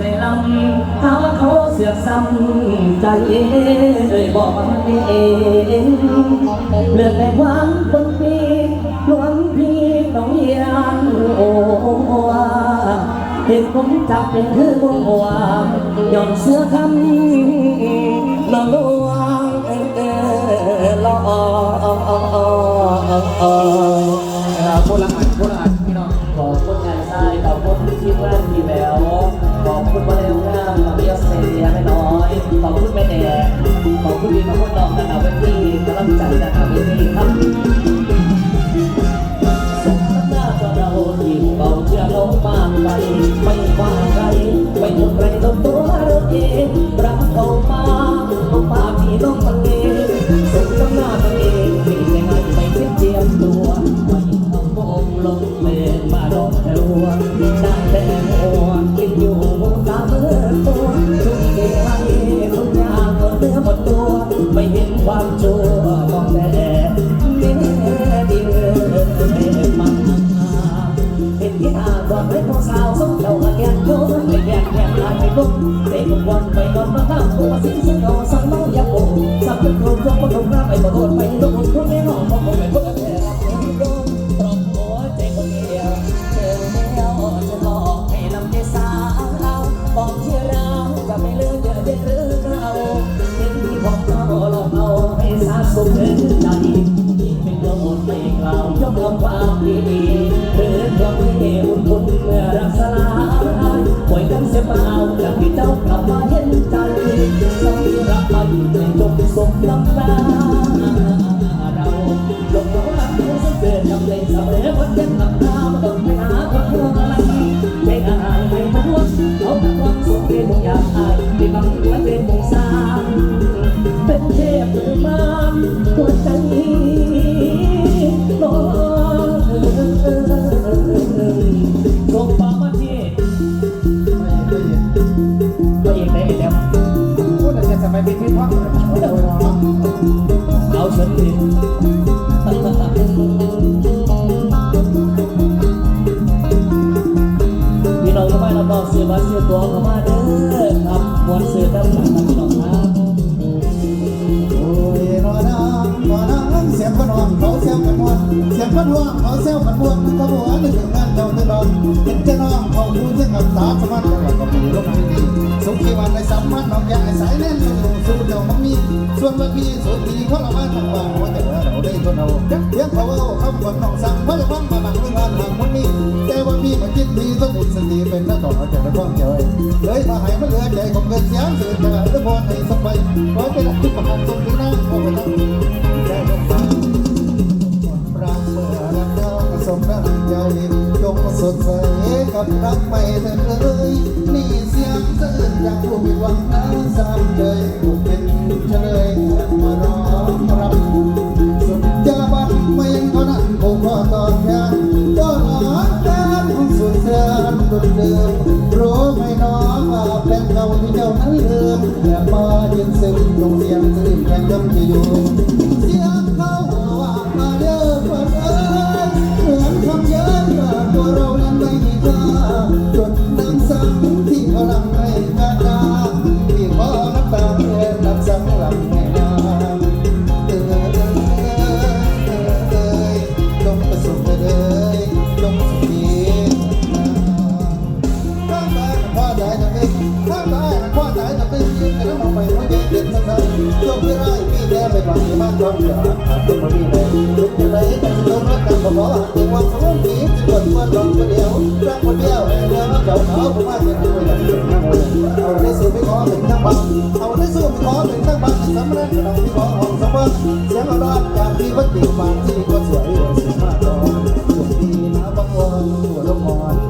ใจลำหาวเขาเสือกซ้ำใจเลยบอกมันเองเลือกแต่หวังคนปีหลวงพี่ต้องยียนโอ้เห็นผมจับเป็นคือวงหัวย่อนเสื้อคำลองลวงเออเออลองคนละอันคนละอันพี่น้องขอบคุณงานทรายขอบคุณทีมงานทีแบว มาคนดอกนะครับเวทีกำลังใจนะครับเวทีครับสมน้ำหน้าตัวเราที่เบาเชื่อลงมากไปไม่ว่าใครไม่หมดใครต้องตัวเราเองรักเขามาลงมาพี่น้องทะเลสมน้ำหน้าตัวเองมีแต่งานไม่เทียบเทียมตัวไม่ต้องมองลงเมนมาดอกรัวได้แต่หัว กย่องความดีเพื่อความที่อุ่นอุ่นเมื่อรักสลายป่วยกันเสียเปล่าจากที่เจ้ากลับมาเห็นใจสองรักไปในจงสมน้ำตาเราลงมาว่าเราสังเกตจำเลยสำเร็จวันเย็นหลับตาไม่ต้องไปหาคนเพื่ออะไรใช้งานไม่มาด้วยเอาแต่ความสุขเป็นอยากอายที่บังและเป็นมง น้องก็ไม่รับรองเสียบัตรเสียตัวเข้ามาเด้อครับมวนเสือด้านหลังนะพี่น้องครับโอ้ยนอนน้ำนอนเสียงคนอน เซลกันมวนเสียงคนห่วงเขาเซลกันมวนเขาบอกว่านึกถึงงานเจ้าตลอดเห็นเจ้าน้องเขาดูเส้นกับตาวสมันแล้วก็มีลมที่ดีสุขีวันในสัมพันธ์น้องยายสายแน่นสู้สู้เจ้ามังมีส่วนเมื่อกี้สุดที่เขาละมาทั้งว่าว่าแต่เราได้ทนเอาเพียงเขาเอาคำคนน้องสั่งว่าจะมั่งมาบังเรื่องงานหลังมันมีแต่ว่าพี่มันคิดดีต้องอุตสติเป็นนักต่อจากนักร้องเจ้าเลยมาให้มันเหลือใจของเกินเสียงเสื่อจะทุกคนให้สบายขอเป็นทุกประการตรงที่นั่งขอเป็นแค่ลงมารัก เมื่อรักเจ้าผสมรักใจจงสดใสกับรักไม่เถิดเลยนี่เสียงสะอื้นจากผู้มีหวังน้ำสามใจผู้เป็นเฉลยมาร้องรับสุดยาบันไม่ยังเท่านั้นคงขอตอบแทนก็รอแทนของสุดแสนเดิมเดิมรู้ไหมน้องว่าเป็นเก่าที่เจ้านั้นลืมแต่มายินซึ้งตรงเสียงซึ้งแค่จำจะอยู่ ที่ไรพี่แกไปฝังที่บ้านจอมเสือหาตัวมาพี่เลยลุกจะไรแต่จะต้องรักกันบ่บ่ถึงว่าสมองผีจะกดมันลงคนเดียวรักคนเดียวเรื่องเจ้าเขาผมว่าจะตัวย่างเดียวนเอาได้สู้ไม่ขอถึงทั้งบ้านเอาได้สู้ไม่ขอถึงทั้งบ้านสำเร็จเราที่ขอห้องสมบัติเสียงร้อนจากที่วัดติบานที่ก็สวยสวยมากตอนสุดดีนะบางวันหัวลมหอนที่ตะวัน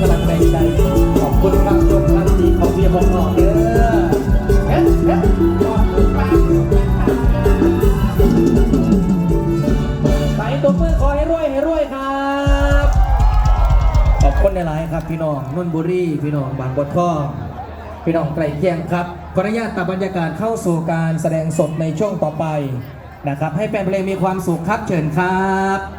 กำลังแรงใจ ขอบคุณครับทุกท่านที่เขาเบียร์ของหอมเด้อเคุใส่ตัวมือขอให้รวยให้รวยครับ ขอบคุณหลายครับ พี่น้องนนบุรี พี่น้องบางบัวทอพี่น้องไกลเคียงครับขออนุญาตตัดบรรยากาศเข้าสู่การแสดงสดในช่วงต่อไปนะครับ ให้แฟนเพลงมีความสุขครับเชิญครับ